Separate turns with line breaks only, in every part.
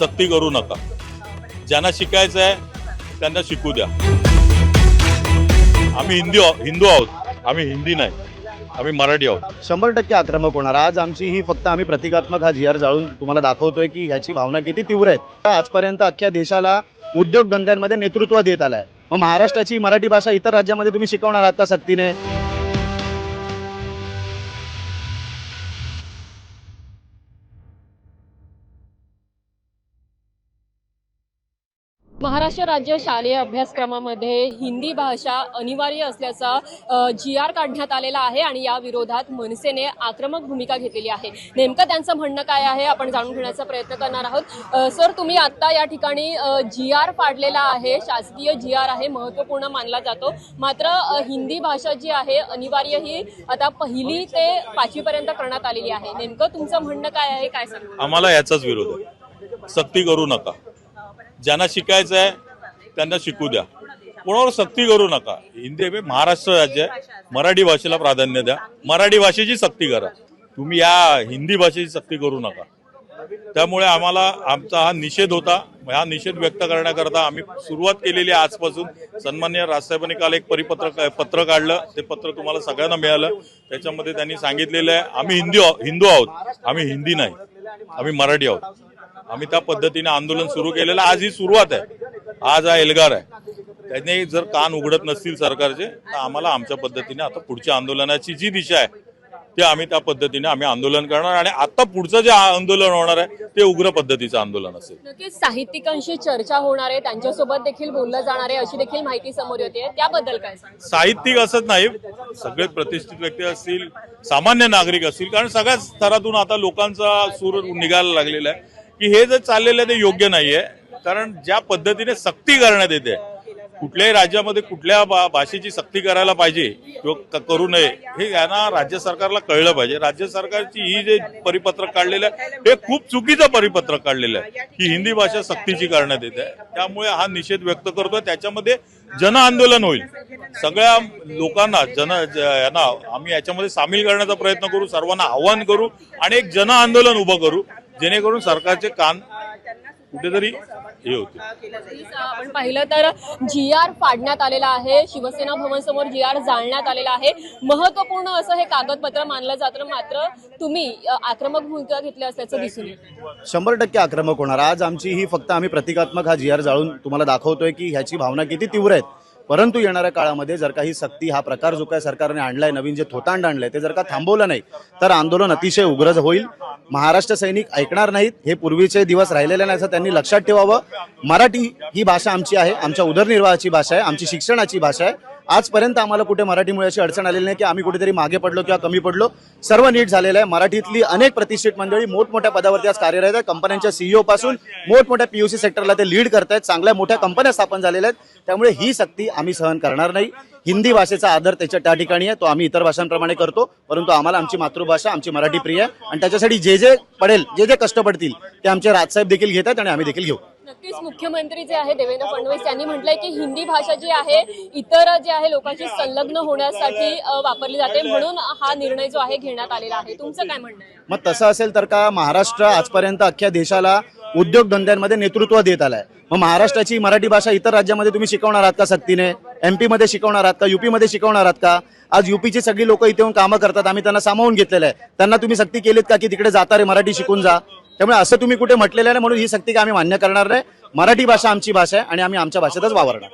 सक्ती करू नका. ज्यांना शिकायचं आहे त्यांना शिकू द्या. आम्ही हिंदी आहो- हिंदू आहोत. आम्ही हिंदी नाही. आम्ही मराठी आहोत.
शंभर टक्के आक्रमक होणार. आज आमची ही फक्त आम्ही प्रतिकात्मक हा जी जाळून तुम्हाला दाखवतोय की ह्याची भावना किती तीव्र आहेत. आजपर्यंत अख्ख्या देशाला उद्योगधंद्यांमध्ये नेतृत्व देत आलाय. मग महाराष्ट्राची मराठी भाषा इतर राज्यामध्ये तुम्ही शिकवणार आहात का सक्तीने?
महाराष्ट्र राज्य शालेय अभ्यासक्रमामध्ये हिंदी भाषा अनिवार्य असल्याचा जी आर काढण्यात आलेला आहे आणि या विरोधात मनसेने आक्रमक भूमिका घेतलेली आहे. नेमकं त्यांचं म्हणणं काय आहे आपण जाणून घेण्याचा प्रयत्न करणार आहोत. सर तुम्ही आता या ठिकाणी जी आर पाडलेला आहे शासकीय जी आर आहे महत्त्वपूर्ण मानला जातो. मात्र हिंदी भाषा जी आहे अनिवार्य ही आता पहिली ते पाचवीपर्यंत करण्यात आलेली आहे. नेमकं तुमचं म्हणणं काय आहे काय सर
आम्हाला याचाच विरोध आहे. सक्ती करू नका. ज्यांना शिकायचं आहे त्यांना शिकू द्या. कोणावर सक्ती करू नका. हिंदी हे महाराष्ट्र राज्य आहे. मराठी भाषेला प्राधान्य द्या. मराठी भाषेची सक्ती करा. तुम्ही या हिंदी भाषेची सक्ती करू नका. त्यामुळे आम्हाला आमचा हा निषेध होता. हा निषेध व्यक्त करण्याकरता आम्ही सुरुवात केलेली आहे आजपासून. सन्मान्य राजसाहेबांनी काल एक परिपत्र पत्र काढलं. ते पत्र तुम्हाला सगळ्यांना मिळालं. त्याच्यामध्ये त्यांनी सांगितलेलं आहे आम्ही हिंदी आहो- हिंदू आहोत. आम्ही हिंदी नाही. आम्ही मराठी आहोत. आम्ही त्या पद्धतीने आंदोलन सुरू केलेलं आज ही सुरुवात आहे. आज हा एल्गार आहे. त्याने जर कान उघडत नसतील सरकारचे तर आम्हाला आमच्या पद्धतीने आता पुढच्या आंदोलनाची जी दिशा आहे ते आम्ही त्या पद्धतीने आम्ही आंदोलन करणार आणि आता पुढचं जे आंदोलन होणार आहे ते उग्र पद्धतीचं आंदोलन असेल.
नक्कीच साहित्यिकांशी चर्चा होणार आहे त्यांच्यासोबत देखील बोललं जाणार आहे अशी देखील माहिती समोर येते. त्याबद्दल काय
साहित्यिक असत नाही सगळे प्रतिष्ठित व्यक्ती असतील सामान्य नागरिक असतील कारण सगळ्याच स्तरातून आता लोकांचा सूर निघायला लागलेला आहे. की हे जे चाललेलं आहे ते योग्य नाहीये. कारण ज्या पद्धतीने सक्ती करण्यात येते कुठल्याही राज्यामध्ये कुठल्या भा- भाषेची सक्ती करायला पाहिजे किंवा क- करू नये हे यांना राज्य सरकारला कळलं पाहिजे. राज्य सरकारची ही जे परिपत्रक काढलेलं आहे हे खूप चुकीचं परिपत्रक काढलेलं आहे की हिंदी भाषा सक्तीची करण्यात येते. त्यामुळे हा निषेध व्यक्त करतोय. त्याच्यामध्ये जन आंदोलन होईल. सगळ्या लोकांना जन ज- यांना आम्ही याच्यामध्ये सामील करण्याचा प्रयत्न करू सर्वांना आव्हान करू आणि एक जन आंदोलन उभं करू जेणेकरून सरकारचे कान कुठेतरी हे होते.
आपण पाहिलं तर जी आर पाडण्यात आलेला आहे शिवसेना भवन समोर जी आर जाळण्यात आलेला आहे. महत्त्वपूर्ण असं हे कागदपत्र मानलं जातं मात्र तुम्ही आक्रमक भूमिका घेतली असल्याचं दिसून येतं
शंभर टक्के आक्रमक होणार. आज आमची ही फक्त आम्ही प्रतिकात्मक हा जी आर जाळून तुम्हाला दाखवतोय की ह्याची भावना किती तीव्र आहेत. परंतु येणाऱ्या काळामध्ये जर काही सक्ती हा प्रकार जो काय सरकारने आणलाय नवीन जे थोतांड आणलंय ते जर का थांबवलं नाही तर आंदोलन अतिशय उग्र होईल. महाराष्ट्र सैनिक ऐकणार नाहीत हे पूर्वीचे दिवस राहिलेले नाही असं त्यांनी लक्षात ठेवावं. मराठी ही भाषा आमची आहे आमच्या उदरनिर्वाहाची भाषा आहे आमची शिक्षणाची भाषा आहे. आजपर्यंत आम्हाला कुठे मराठीमुळे अशी अडचण आलेली नाही की आम्ही कुठेतरी मागे पडलो किंवा कमी पडलो. सर्व नीट झालेलं आहे. मराठीतली अनेक प्रतिष्ठित मंडळी मोठमोठ्या पदावरती आज कार्यरत आहेत. कंपन्यांच्या सीईओ पासून मोठमोठ्या पीयूसी सेक्टरला ते लीड करतायत चांगल्या मोठ्या कंपन्या स्थापन झालेल्या आहेत. त्यामुळे ही सक्ती आम्ही सहन करणार नाही. हिंदी भाषेचा आदर त्याच्या त्या ठिकाणी आहे. तो आम्ही इतर भाषांप्रमाणे करतो. परंतु आम्हाला आमची मातृभाषा आमची मराठी प्रिय आहे. आणि त्याच्यासाठी जे जे पडेल जे जे कष्ट पडतील ते आमचे राजसाहेब देखील घेतात आणि आम्ही देखील घेऊ.
नक्कीच मुख्यमंत्री जे आहे देवेंद्र फडणवीस यांनी म्हटलंय की हिंदी भाषा जी आहे इतर जे आहे लोकांशी संलग्न होण्यासाठी वापरली जाते. म्हणून हा निर्णय जो आहे घेण्यात आलेला आहे. तुमचं काय म्हणणं आहे?
मग तसं असेल तर का महाराष्ट्र आजपर्यंत अख्ख्या देशाला उद्योगधंद्यांमध्ये नेतृत्व देत आलाय? मग महाराष्ट्राची मराठी भाषा इतर राज्यामध्ये तुम्ही शिकवणार आहात का सक्तीने? एमपी मध्ये शिकवणार आहात का? युपीमध्ये शिकवणार आहात का? आज युपीची सगळी लोक इथे येऊन कामं करतात. आम्ही त्यांना सामावून घेतलेलं आहे. त्यांना तुम्ही सक्ती केलीत का की तिकडे जाता रे मराठी शिकून जा? त्यामुळे असं तुम्ही कुठे म्हटलेलं नाही म्हणून ही सक्ती का आम्ही मान्य करणार नाही. मराठी भाषा आमची भाषा आहे आणि आम्ही आमच्या भाषेतच वावरणार.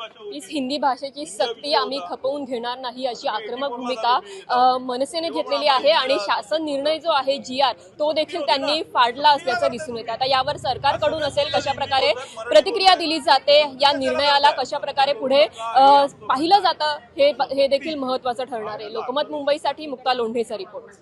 हिंदी भाषेची सक्ती आम्ही खपवून घेणार नाही अशी आक्रमक भूमिका मनसेने घेतलेली आहे आणि शासन निर्णय जो आहे जी आर तो देखील त्यांनी फाडला असल्याचं दिसून येतं. आता यावर सरकारकडून असेल कशा प्रकारे प्रतिक्रिया दिली जाते या निर्णयाला कशा प्रकारे पुढे पाहिलं जातं हे हे देखील महत्वाचं ठरणार आहे. लोकमत मुंबईसाठी मुक्ता लोंढेचा रिपोर्ट.